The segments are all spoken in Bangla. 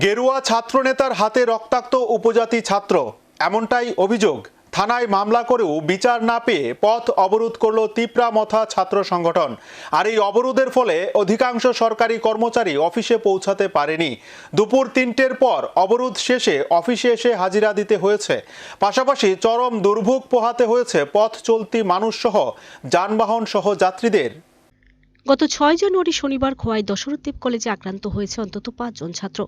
গেরুয়া ছাত্রনেতার হাতে রক্তাক্ত উপজাতি ছাত্র। এমনটাই অভিযোগ। থানায় মামলা করেও বিচার না পেয়ে পথ অবরোধ করল তিপ্রা মথা ছাত্র সংগঠন। আর এই অবরোধের ফলে অধিকাংশ সরকারি কর্মচারী অফিসে পৌঁছাতে পারেনি। দুপুর তিনটের পর অবরোধ শেষে অফিসে এসে হাজিরা দিতে হয়েছে। পাশাপাশি চরম দুর্ভোগ পোহাতে হয়েছে পথ চলতি মানুষসহ যানবাহন সহ যাত্রীদের। গত ছয় জানুয়ারি শনিবার খোয়াই দশরথদেব কলেজে আক্রান্ত হয়েছে অন্তত পাঁচজন ছাত্র।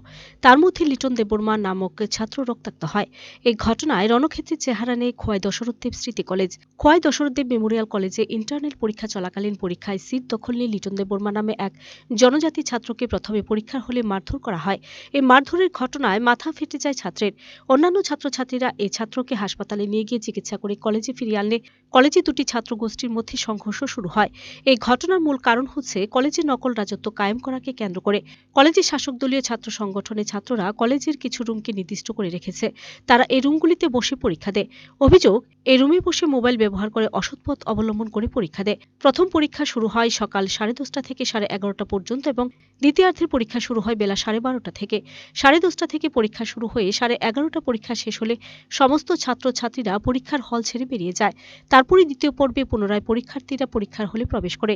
তার মধ্যে লিটন দেববর্মা নামক ছাত্র রক্তাক্ত হয়। এই ঘটনায় রণক্ষেত্রের চেহারা নেই খোয়াই দশরথদেব স্মৃতি কলেজ। খোয়াই দশরথদেব মেমোরিয়াল কলেজে ইন্টারনাল পরীক্ষা চলাকালীন পরীক্ষায় সিট দখল নিয়ে লিটন দেববর্মা নামে এক জনজাতি ছাত্রকে প্রথমে পরীক্ষার হলে মারধর করা হয়। এই মারধরের ঘটনায় মাথা ফেটে যায় ছাত্রের। অন্যান্য ছাত্রছাত্রীরা এই ছাত্রকে হাসপাতালে নিয়ে গিয়ে চিকিৎসা করে কলেজে ফিরিয়ে আনলে কলেজে দুটি ছাত্র গোষ্ঠীর মধ্যে সংঘর্ষ শুরু হয়। এই ঘটনার মূল কারণ হচ্ছে কলেজে নকল রাজত্ব কায়েম করাকে কেন্দ্র করে কলেজের শাসক দলীয় ছাত্র সংগঠনের ছাত্ররা কলেজের কিছু রুমকে নির্দিষ্ট করে রেখেছে। তারা এই রুমগুলিতে বসে পরীক্ষা দেয়। অভিযোগ, এই রুমে বসে মোবাইল ব্যবহার করে অসৎ পথ অবলম্বন করে পরীক্ষা দেয়। প্রথম পরীক্ষা শুরু হয় সকাল সাড়ে দশটা থেকে সাড়ে এগারোটা পর্যন্ত এবং দ্বিতীয়ার্ধের পরীক্ষা শুরু হয় বেলা সাড়ে বারোটা থেকে। সাড়ে দশটা থেকে পরীক্ষা শুরু হয়ে সাড়ে এগারোটা পরীক্ষা শেষ হলে সমস্ত ছাত্রছাত্রীরা পরীক্ষার হল ছেড়ে বেরিয়ে যায়। তারপরে দ্বিতীয় পর্বে পুনরায় পরীক্ষার্থীরা পরীক্ষার হলে প্রবেশ করে।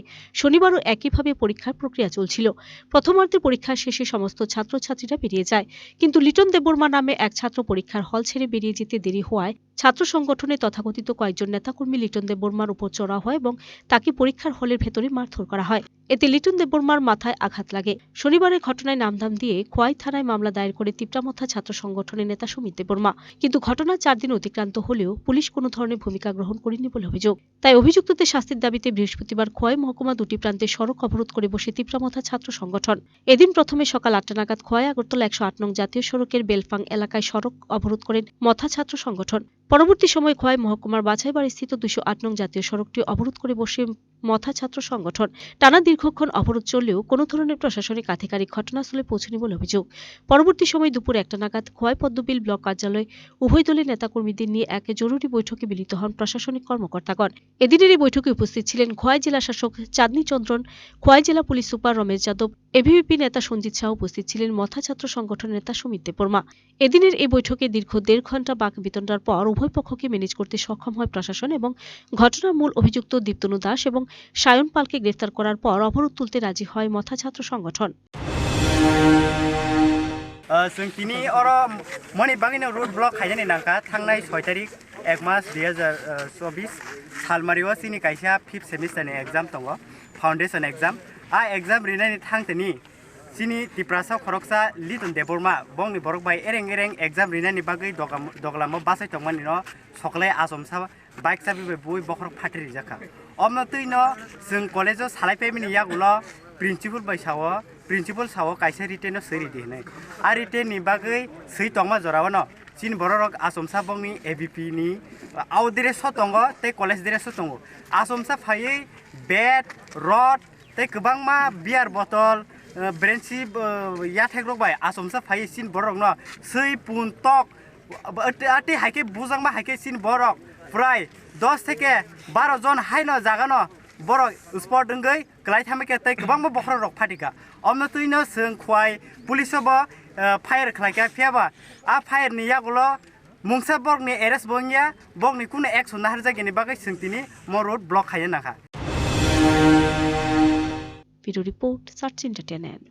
শনিবারও একইভাবে পরীক্ষার প্রক্রিয়া চলছিল। প্রথমার্ধের পরীক্ষা শেষে সমস্ত ছাত্রছাত্রীরা বেরিয়ে যায়। কিন্তু লিটন দেববর্মা নামে এক ছাত্র পরীক্ষার হল ছেড়ে বেরিয়ে যেতে দেরি হওয়ায় ছাত্র সংগঠনের তথাকথিত কয়েকজন নেতাকর্মী লিটন দেববর্মার উপর চড়া হয় এবং তাকে পরীক্ষার হলের ভেতরে মারধর করা হয়। এতে লিটন দেববর্মার মাথায় আঘাত লাগে। শনিবারের ঘটনায় নামধাম দিয়ে খোয়াই থানায় মামলা দায়ের করে তিপ্রামথা ছাত্র সংগঠনের নেতা সুমিত দেববর্মা। কিন্তু ঘটনা চার দিন অতিক্রান্ত হলেও পুলিশ কোনো ধরনের ভূমিকা গ্রহণ করেনি বলে অভিযোগ। তাই অভিযুক্তদের শাস্তির দাবিতে বৃহস্পতিবার খোয়াই মহকুমা দুটি প্রান্তে সড়ক অবরোধ করে বসে তীব্রমথা ছাত্র সংগঠন। এদিন প্রথমে সকাল আটটা নাগাদ খোয়াই আগরতলা একশো আট নং জাতীয় সড়কের বেলফাং এলাকায় সড়ক অবরোধ করেন মথা ছাত্র সংগঠন। পরবর্তী সময় খোয়াই মহকুমার বাছাইবাড়ি স্থিত দুশো আট নং জাতীয় সড়কটি অবরোধ করে বসে মথা ছাত্র সংগঠন। টানা দীর্ঘক্ষণ অবরোধ চললেও কোনো ধরনের প্রশাসনিক আধিকারিক ঘটনাস্থলে পৌঁছেনি বলে অভিযোগ। পরবর্তী সময় দুপুর একটা নাগাদ খোয়াই পদ্মবিল ব্লক কার্যালয়ে উভয় দলের নেতাকর্মীদের নিয়ে এক জরুরি বৈঠকে মিলিত হন প্রশাসনিক কর্মকর্তাগণ। এদিনের এই বৈঠকে উপস্থিত ছিলেন খোয়াই জেলা শাসক চাঁদনী চন্দ্রন, খোয়াই জেলা পুলিশ সুপার রমেশ যাদব এভিভিপি নেতা সঞ্জিত শাহ উপস্থিত ছিলেন, মথা ছাত্র সংগঠনের নেতা সুমিত দেববর্মা। এদিনের এই বৈঠকে দীর্ঘ দেড় ঘণ্টা বাক বিতণ্ডার পর উভয় পক্ষকে ম্যানেজ করতে সক্ষম হয় প্রশাসন এবং ঘটনার মূল অভিযুক্ত দীপ্তনু দাস এবং সায়ন পালকে গ্রেফতার করার পর অবরোধ তুলতে রাজি হয় মথা ছাত্র সংগঠন তিনি মানে বাঙিনা রোড ব্লক খাইজানি নাকা থাকায় ছয় তারিখ, এক মাস দুই হাজার চব্বিশ সালমারিও চিনি কাইসা ফিফ সেমিস্টারনি এক্সাম দো ফাউন্ডেশন এক্সাম আ এক্সাম রিনাইনি থাকতেনি চিনি টিপ্রাসা খরকসা লিটন দেবরমা বংনি বরক বাই এরেং এরেং এক্সাম রিনাইনি বাকি দগলাম বাসাই তো মানে সকলাই আসম সা বাইক সাবি বই বখর ফাটে রিজাকা अमनतैनो जों कलेजाव सालायफैमिनि यागुल' प्रिन्सिपल बैसाव प्रिन्सिपल साव कायसे रिटेनो सोरि दिनै आ रिटेननि बागै सै तंमा जराव न चिन बरक आसमसा बंनि एबिपिनि आव दिरेस दङ ते कलेज दिरेस दङ आसमसा फायै बेट रड ते गोबां मा बियार बटल ब्रेन्सि या थाइग्रबाय आसमसा फायै चिन बरक न सै पुन टक आटे हाइके बुजांमा हाइके चिन बरक প্রায় দশ থেকে বারো জন হাইনো জাগানো বড় স্পট দঙ্গই গ্লাই থামিকে তাই গোবাং বখর রক ফাটিকা। অমন তুইনো সং খুয়াই পুলিশব ফায়ার খাইকা ফিয়াবা। আ ফায়ার নিয়াগুলো মুংসা বগনি এরেস বংয়া বগনি কোনো এক সন্না হার জায়গানি বাকি সিংতিনি মো রোড ব্লক খাইয়ে নাখা। Bureau report search entertainment